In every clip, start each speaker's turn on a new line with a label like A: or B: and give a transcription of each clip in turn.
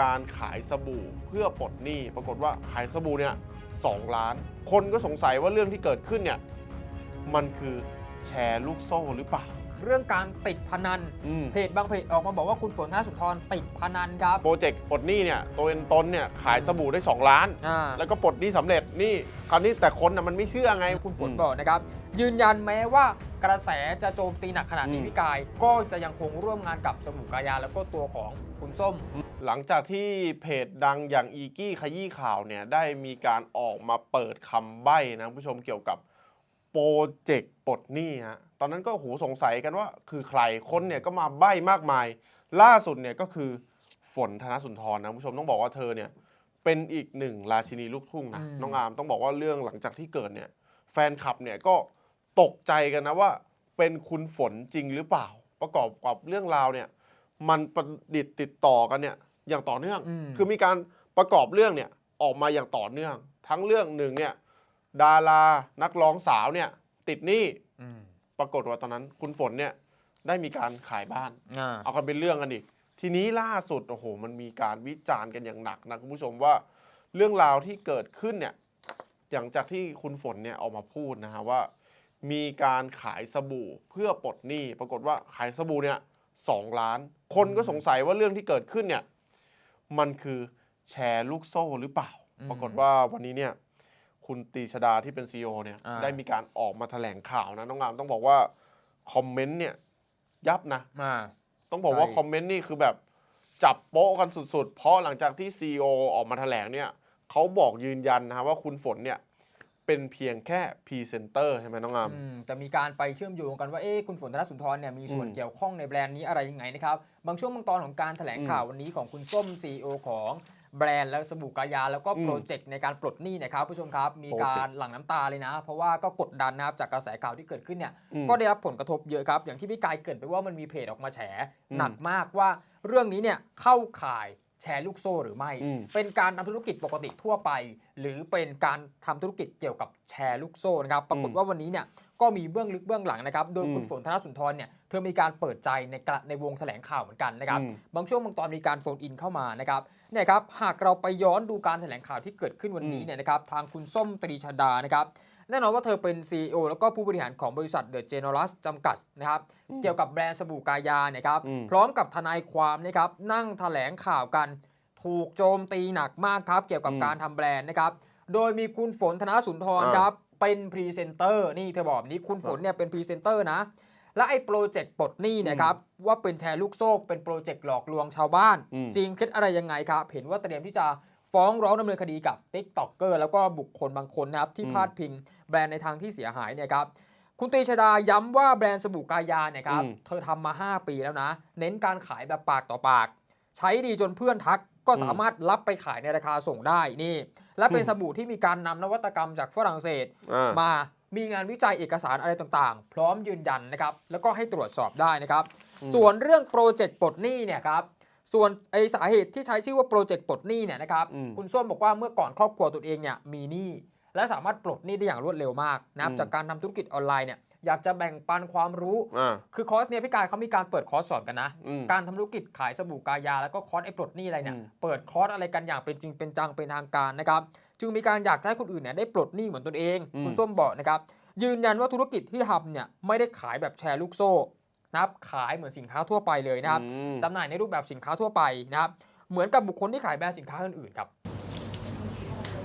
A: การขายสบู่เพื่อปลดหนี้ ปรากฏว่าขายสบู่เนี่ยสองล้าน คนก็สงสัยว่าเรื่องที่เกิดขึ้นเนี่ยมันคือแชร์ลูกโซ่หรือเปล่า
B: เรื่องการติดพนัน
A: อืม
B: เพจบางเพจออกมาบอกว่าคุณฝนธนสุนทรติดพนันครับ
A: โปรเจกต์ปลดหนี้เนี่ยตัวเองตนเนี่ยขายสบู่ได้ 2 ล้าน
B: อ่า
A: แล้วก็ปลดหนี้สำเร็จนี่คราวนี้แต่คนน่ะมันไม่เชื่อไง
B: คุณฝน
A: อืม
B: บอกนะครับ ยืนยันแม้ว่ากระแสจะโจมตีหนักขนาดนี้
A: อืม
B: พี่กาย ก็จะยังคงร่วมงานกับสมุกายาแล้วก็ตัวของคุณส้ม
A: หลังจากที่เพจดังอย่างอีกี้ขยี้ข่าวเนี่ยได้มีการออกมาเปิดคำใบ้นะคุณผู้ชมเกี่ยวกับโปรเจกต์ปลดหนี้ฮะต อนนั้นก็โหสงสัยกันว่า คือใครคนเนี่ยก็มาใบ้มากมาย ล่าสุดเนี่ยก็คือฝนธนสุนทรนะคุณผู้ชมต้องบอกว่าเธอเนี่ยเป็นอีกหนึ่งราชินีลูกทุ่งนะ
B: อืม
A: น้องอาร์มต้องบอกว่าเรื่องหลังจากที่เกิดเนี่ยแฟนคลับเนี่ยก็ตกใจกันนะว่าเป็นคุณฝนจริงหรือเปล่า ประกอบกับเรื่องราวเนี่ยมันประดิษฐ์ติดต่อกันเนี่ยอย่างต่อเนื่อง
B: อืม
A: คือมีการประกอบเรื่องเนี่ยออกมาอย่างต่อเนื่อง ทั้งเรื่องหนึ่งเนี่ยดารานักร้องสาวเนี่ยติดหนี้
B: อืม
A: ปรากฏว่าตอนนั้นคุณฝนเนี่ยได้มีการขายบ้าน
B: อ่า
A: เอากันเป็นเรื่องกันอีก ทีนี้ล่าสุดโอ้โหมันมีการวิจารณ์กันอย่างหนักนะคุณผู้ชมว่าเรื่องราวที่เกิดขึ้นเนี่ยหลังจากที่คุณฝนเนี่ยออกมาพูดนะฮะว่า มีการขายสบู่เพื่อปลดหนี้ ปรากฏว่าขายสบู่เนี่ยสองล้าน คนก็สงสัยว่าเรื่องที่เกิดขึ้นเนี่ยมันคือแชร์ลูกโซ่หรือเปล่า
B: อืม
A: ปรากฏว่าวันนี้เนี่ย คุณตรีชดาที่เป็นซีอเนี่ย
B: อ่า
A: ได้มีการออกมาแถลงข่าวนะน้องงามต้องบอกว่าคอมเมนต์เนี่ยยับนะ
B: มา
A: ต้องบอกว่า
B: ใช่
A: คอมเมนต์นี่คือแบบจับโป๊ะกันสุดๆ เพราะหลังจากที่ CEO ออกมาแถลงเนี่ยเขาบอกยืนยันนะฮะว่าคุณฝนเนี่ย เป็นเพียงแค่พรีเซนเตอร์ใช่ไหมน้องงาม
B: อืมจะมีการไปเชื่อมโยงกันว่าเอ๊ะคุณฝนธนสุนทรเนี่ยมีส่วน
A: อืม
B: เกี่ยวข้องในแบรนด์นี้อะไรยังไงนะครับ บางช่วงบางตอนของการแถลง
A: อืม
B: ข่าววันนี้ของคุณส้ม CEO ของ แบรนด์และสบู่กายา แล้วก็
A: อืม
B: โปรเจกต์ในการปลดหนี้นะครับผู้ชมครับ มี
A: โปรเจ
B: กาก
A: ต์
B: รหลั่งน้ำตาเลยนะ เพราะว่าก็กดดันนะครับจากกระแสข่าวที่เกิดขึ้นเนี่ย
A: อืม
B: ก็ได้รับผลกระทบเยอะครับ อย่างที่พี่กายเกริดไปว่ามันมีเพจออกมาแฉ
A: อืม
B: หนักมากว่าเรื่องนี้เนี่ยเข้าข่าย แชร์ลูกโซ่หรือไม่
A: อืม
B: เป็นการทำธุรกิจปกติทั่วไป หรือเป็นการทำธุรกิจเกี่ยวกับแชร์ลูกโซ่นะครับปรากฏว่าวันนี้เนี่ยก็มีเบื้องลึกเบื้องหลังนะครับ โดยคุณ
A: อืม
B: ฝนธนสุนทรเนี่ยเธอมีการเปิดใจในกระในวงแถลงข่าวเหมือนกันนะครับ
A: อืม
B: บางช่วงบางตอนมีการโฟนอินเข้ามานะครับเนี่ยครับหากเราไปย้อนดูการแถลงข่าวที่เกิดขึ้นวันนี้
A: อืม
B: เนี่ยนะครับทางคุณส้มตรีชดานะครับ แน่นอนว่าเธอเป็น CEO แล้วก็ผู้บริหารของบริษัทเดอะเจเนอรัสจำกัดนะครับเกี่ยวกับแบรนด์สบู่กายาเนี่ยครับ
A: อืม
B: พร้อมกับทนายความนะครับนั่งแถลงข่าวกันถูกโจมตีหนักมากครับ เกี่ยวกับ
A: อืม
B: การทำแบรนด์นะครับ โดยมีคุณฝนธนสุนทร
A: อ่า
B: ครับ เป็นพรีเซนเตอร์นี่เธอบอกแบบนี้คุณฝนเนี่ยเป็นพรีเซนเตอร์นะ และไอ้โปรเจกต์ปลดหนี้เนะครับ ว่าเป็นแชร์ลูกโซ่เป็นโปรเจกต์หลอกลวงชาวบ้าน
A: อืม
B: จริงคิดอะไรยังไงครับ เห็นว่าเตรียมที่จะ ฟ้องร้องดำเนินคดีกับ t ิ k t o k เกอร์แล้วก็บุคคลบางคนนะครับที่
A: อืม
B: พาดพิงแบรนด์ในทางที่เสียหายเนี่ยครับคุณตรีชดาย้ำว่าแบรนด์สบู่กายาเนี่ยครับ
A: อืม
B: เธอทำมา 5 ปีแล้วนะ เน้นการขายแบบปากต่อปาก ใช้ดีจนเพื่อนทักก็สามารถรับไปขายในราคาส่งได้นี่ และเป็น
A: อืม
B: สบู่ที่มีการนำนวัตกรรมจากฝรั่งเศส
A: อ่า
B: มามีงานวิจัยเอกสารอะไรต่างๆ พร้อมยืนยันนะครับแล้วก็ให้ตรวจสอบได้นะครับ
A: อืม
B: ส่วนเรื่องโปรเจกต์ปลดหนี้เนี่ยครับ ส่วนไอสาเหตุที่ใช้ชื่อว่าโปรเจกต์ปลดหนี้เนี่ยนะครับ
A: อืม
B: คุณส้มบอกว่าเมื่อก่อนครอบครัวตัวเองเนี่ยมีหนี้และสามารถปลดหนี้ได้อย่างรวดเร็วมากนะครับ
A: อืม
B: จากการทำธุรกิจออนไลน์เนี่ยอยากจะแบ่งปันความรู้
A: อ่า
B: คือคอร์สเนี่ยพี่กายเขามีการเปิดคอร์สสอนกันนะ
A: อืม
B: การทำธุรกิจขายสบู่กายา แล้วก็คอร์สไอ้ปลดหนี้อะไรเนี่ย
A: อืม
B: เปิดคอร์สอะไรกันอย่างเป็นจริงเป็นจังเป็นทางการนะครับ จึงมีการอยากจะให้คนอื่นเนี่ยได้ปลดหนี้เหมือนตนเอง
A: อืม
B: คุณส้มบอกนะครับ ยืนยันว่าธุรกิจที่ทำเนี่ยไม่ได้ขายแบบแชร์ลูกโซ่ นะครับขายเหมือนสินค้าทั่วไปเลยนะครับ
A: อืม
B: จำหน่ายในรูปแบบสินค้าทั่วไปนะครับ เหมือนกับบุคคลที่ขายแบรนด์สินค้าอื่นๆครับ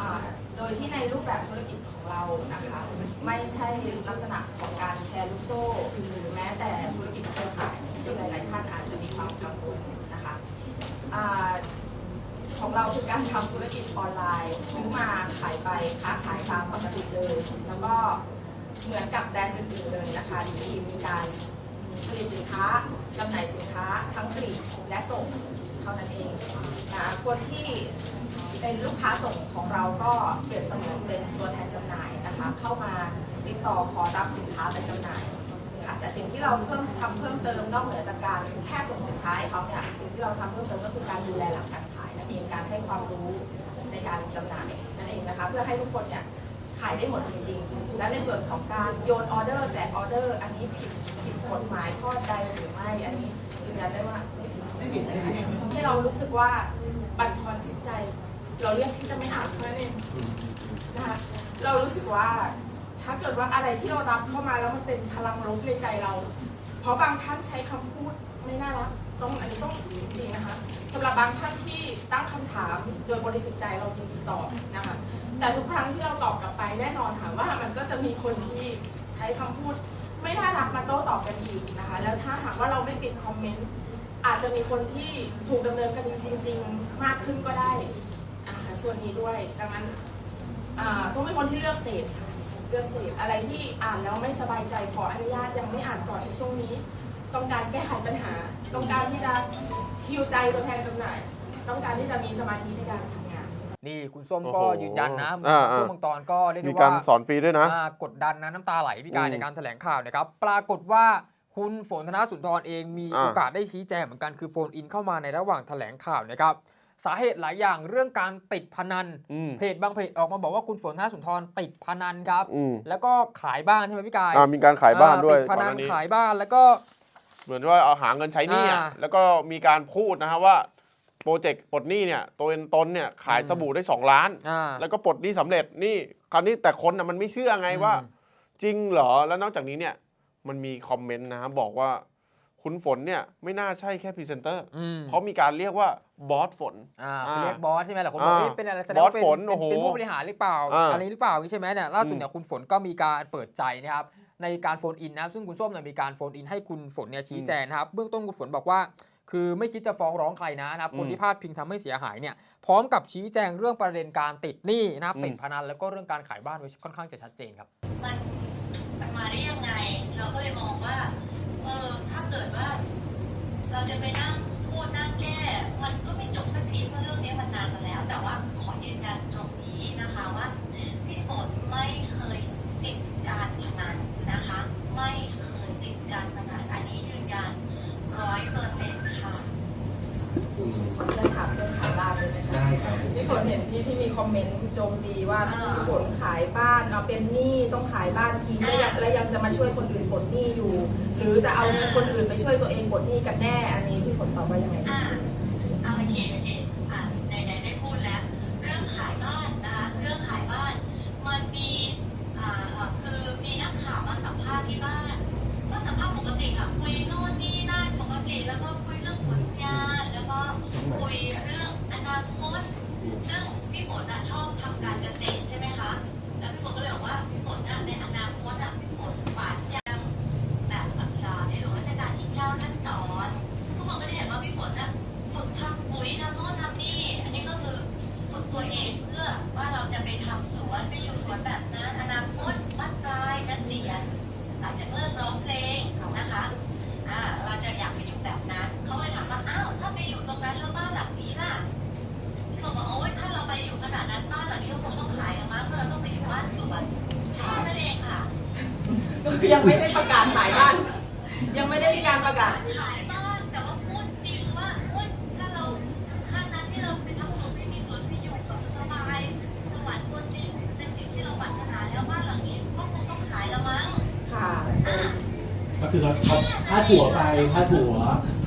C: อ่าโดยที่ในรูปแบบธุรกิจของเรานะคะ ไม่ใช่ลักษณะของการแชร์ลูกโซ่หรือแม้แต่ธุรกิจเครือข่ายที่หลายๆท่านอาจจะมีความกังวลนะคะอ่าของเราคือการทำธุรกิจออนไลน์ซื้อมาขายไปค้าขายตามปกติเลย แล้วก็เหมือนกับแบรนด์อื่นๆเลยนะคะที่มีการ ผลิตสินค้าจำหน่ายสินค้าทั้งผลิตและส่งเท่านั้นเองนะคนที่เป็นลูกค้าส่งของเราก็เปรียบเสมือนเป็นตัวแทนจำหน่ายนะคะ เข้ามาติดต่อขอรับสินค้าไปจำหน่ายค่ะแต่สิ่งที่เราเพิ่มทำเพิ่มเติมนอกเหนือจากการแค่ส่งสินค้าให้เขาเนี่ยสิ่งที่เราทำเพิ่มเติมก็คือการดูแลหลังการขายนั่นเองการให้ความรู้ในการจำหน่ายนั่นเองนะคะ เพื่อให้ทุกคนเนี่ยขายได้หมดจริงๆ และในส่วนของการโยนออเดอร์แจกออเดอร์ อันนี้ผิดผิด หมายข้อใดหรือไม่ อันนี้ยืนยันได้ว่า
D: ไม่ผิดไม่ผิด
C: ให้เรารู้สึกว่าบั่นทอนจิตใจ เราเลือกที่จะไม่อ่านเท่านั้นเองนะคะเรารู้สึกว่าถ้าเกิดว่าอะไรที่เรารับเข้ามาแล้วมันเป็นพลังลบในใจเรา เพราะบางท่านใช้คำพูดไม่น่ารักต้องอันนี้ต้องจริงๆนะคะสำหรับบางท่านที่ตั้งคำถามโดยบริสุทธิ์ใจเรายินดีตอบนะคะแต่ทุกครั้งที่เราตอบกลับไปแน่นอนค่ะว่ามันก็จะมีคนที่ใช้คำพูด ไม่น่ารักมาโต้ตอบกันอีกนะคะ แล้วถ้าหากว่าเราไม่ปิดคอมเมนต์อาจจะมีคนที่ถูกดำเนินคดีจริง ๆ มากขึ้นก็ได้ส่วนนี้ด้วยดังนั้นต้องเป็นคนที่เลือกเสพเลือกเสพอะไรที่อ่านแล้วไม่สบายใจขออนุญาตยังไม่อ่านก่อนในช่วงนี้ ต้องการแก้ไขปัญหา ต้องการที่จะฮิวใจตัวแทนจำหน่าย ต้องการที่จะมีสมาธิในการทำ น
B: นี่คุณส้ม
A: โอ้โห
B: ก็ยืนยันนะ
A: อ่าๆ
B: ช่วงบางตอนก็เรียก
A: มี
B: ได้
A: การ
B: ว่า
A: สอนฟรีด้วยนะ
B: อ่ากดดันนะน้ำตาไหลพี่กาย
A: อืม
B: ในการแถลงข่าวนะครับ ปรากฏว่าคุณฝนธนสุนทรเองมี
A: อ่า
B: โอกาสได้ชี้แจงเหมือนกันคือโฟนอินเข้ามาในระหว่างแถลงข่าวนะครับสาเหตุหลายอย่างเรื่องการติดพนัน
A: อืม
B: เพจบางเพจออกมาบอกว่าคุณฝนธนสุนทรติดพนันครับ
A: อืม
B: แล้วก็ขายบ้านใช่ไหมพี่กาย
A: อ่ามีการขายบ้านด้วย
B: อ่ติดพนัน
A: ก่อหานี้
B: ขายบ้านแล้วก็
A: เหมือนว่าเอาหาเงินใช้หนี้อะ
B: อ่า
A: แล้วก็มีการพูดนะฮะว่า โปรเจกต์ปลดหนี้เนี่ยตัวเองตนเนี่ยขาย
B: อืม
A: สบู่ได้ 2 ล้าน
B: อ่า
A: แล้วก็ปลดหนี้สำเร็จนี่คราวนี้แต่คนน่ะมันไม่เชื่อไงว่า
B: อืม
A: จริงเหรอแล้วนอกจากนี้เนี่ยมันมีคอมเมนต์นะฮะบอกว่า คุณฝนเนี่ยไม่น่าใช่แค่พรีเซนเตอร์
B: อืม
A: เพราะมีการเรียกว่าบอสฝน
B: อ่า
A: อ่า
B: เรียกบอสใช่ไหมหลายคนบอก
A: อ่า
B: เอ๊ะเป็นอะไรแสดงว่าเป็น
A: บอสฝน
B: เป็น
A: โอ้โห
B: เป็นผู้บริหารหรือเปล่า
A: อ่า
B: อะไรหรือเปล่าอย่างนี้ใช่ไหมเนี่ยล่าสุด
A: อืม
B: เนี่ยคุณฝนก็มีการเปิดใจนะครับในการโฟนอินนะครับซึ่งคุณส้มเนี่ยมีการโฟนอินให้คุณฝนเนี่ยชี้แจงนะครับเบื้องต้นคุณฝนบอกว่า คือไม่คิดจะฟ้องร้องใครนะนะครับคน
A: อืม
B: ที่พลาดพิงทำให้เสียหายเนี่ยพร้อมกับชี้แจงเรื่องประเด็นการติดหนี้นะครับ
A: อืม
B: ติดพนันแล้วก็เรื่องการขายบ้านไว้ค่อนข้างจะชัดเจนครับ
D: มันมันมาได้ยังไง เราก็เลยมองว่า เออ ถ้าเกิดว่า เราจะไปนั่งพูดนั่งแก้ มันก็ไม่จบสักทีเพราะเรื่องนี้มันนานมาแล้ว แต่ว่าขอยืนยันตรงนี้นะคะว่าพี่ฝนไม่เคยติดการพนันนะคะ ไม่เคยติดการพนันอันนี้ยืนยันร้อยเปอร์เซ็นต์ค่ะ
C: ขออนุญาตถามเรื่องขายบ้านเลยนะคะ
E: ได้ครับ
C: พี่ ฝนเห็นที่ที่มีคอมเมนต์โจมตีว่า พี่ฝนขายบ้านเอาเป็นหนี้ต้องขายบ้านทีแล้วยังแล้วยังจะมาช่วยคนอื่นปลดหนี้อยู่ หรือจะเอาเงินคนอื่นไปช่วยตัวเองปลด
D: หนี้กันแน่ อันนี้พี่ฝนตอบว่ายังไงอ่า ยังไม่
C: ได้ประกาศขายบ้าน ยังไม่ได้มีการประกาศ
D: ขายบ้านแต่ว่าพูดจริงว่าเฮ้ยถ้าเราถ้านั้นที่เราไปทำสวนไม่มีสวนไม่อยู่แบบสบายสวรรค์บนดินเป็นสิ่งที่เราปรารถนาแล้วบ้านหลังนี้ก็คงต้องขายแล้วมั้ง
C: ค่ะ
D: อะ
E: ก็คือเขาเขาพาดหัวไปพาดหัว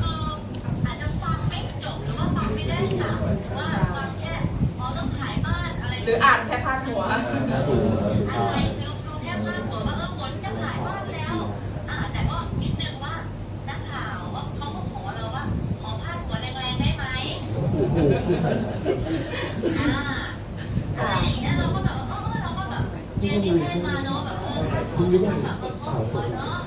D: คืออาจจะฟังไม่จบหรือว่าฟังไม่ได้สับหรือว่าฟังแค่อ๋อต้องขายบ้านอะไร
C: หรืออ่านแค่พาดหัว
E: พาดหัว
D: อะไรดูดูแค่พาดหัวว่าเออฝนจะขายบ้านแล้วอ่าแต่ก็นิดนึงว่านักข่าวว่าเขาก็ขอเราว่าขอพาดหัวแรงๆได้ไหม อ่าอะไรอย่างเงี้ยเราก็แบบว่าเออเราก็แบบเรียนนิเทศมาเนาะแบบเออ ถ้าสอ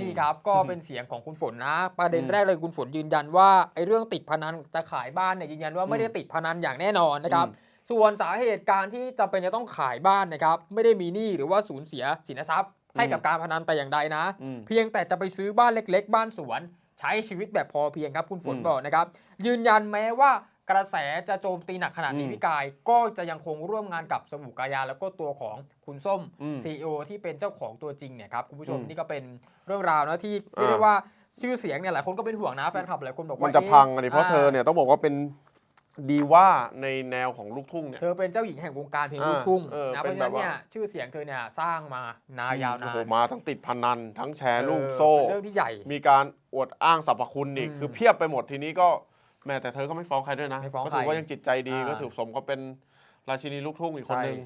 D: นี่ครับก็เป็
B: นเสียงของคุณฝนนะ ประเด็นแรกเลยคุณฝนยืนยันว่าไอ้เรื่องติดพนันจะขายบ้านเนี่ยยืนยันว่าไม่ได้ติดพนันอย่างแน่นอนนะครับ ส่วนสาเหตุการที่จำเป็นจะต้องขายบ้านนะครับ ไม่ได้มีหนี้หรือว่าสูญเสียสินทรัพย์ ให้กับการพนันแต่อย่างใดนะ
A: อืม
B: เพียงแต่จะไปซื้อบ้านเล็ก ๆ บ้านสวน ใช้ชีวิตแบบพอเพียงครับคุณฝน
A: อืม
B: บอกนะครับ ยืนยันแม้ว่า กระแสจะโจมตีหนักขนาดนี้
A: อืม
B: พี่กาย ก็จะยังคงร่วมงานกับสมุกายา แล้วก็ตัวของคุณส้ม
A: อืม
B: CEO ที่เป็นเจ้าของตัวจริงเนี่ยครับคุณผู้ชม
A: อืม
B: นี่ก็เป็นเรื่องราวนะที่เรียกได้
A: อ่า
B: ว่าชื่อเสียงเนี่ยหลายคนก็เป็นห่วงนะแฟนคลับหลายคนบอกว่า
A: มันจะพังอันนี้เพราะ
B: อ่
A: เธอเนี่ยต้องบอกว่าเป็นดีว่าในแนวของลูกทุ่งเนี่ย
B: เธอเป็นเจ้าหญิงแห่งวงการเพลง
A: อ่า
B: ลูกทุ่ง
A: เออ
B: นะ
A: เป็
B: เพราะ
A: น
B: ฉะนั้น
A: แบบว่า
B: เนี่ยชื่อเสียงเธอเนี่ยสร้างมานายาวนาน
A: โอ้โหมาทั้งติดพนัน ทั้งแชร์ลูก
B: เออ
A: โซ่
B: เป็นเรื่องที่ใหญ่
A: มีการอวดอ้างสรรพคุณอีก
B: อืม
A: คือเพียบไปหมดทีนี้ก็ แม้แต่เธอก็ไม่ฟ้องใครด้วยนะ
B: ไม่ฟ้อง
A: ก็ถือ
B: ใคร
A: ว่ายังจิตใจดี
B: อ่า
A: ก็ถือสมก็เป็นราชินีลูกทุ่งอีกคนหนึ่ง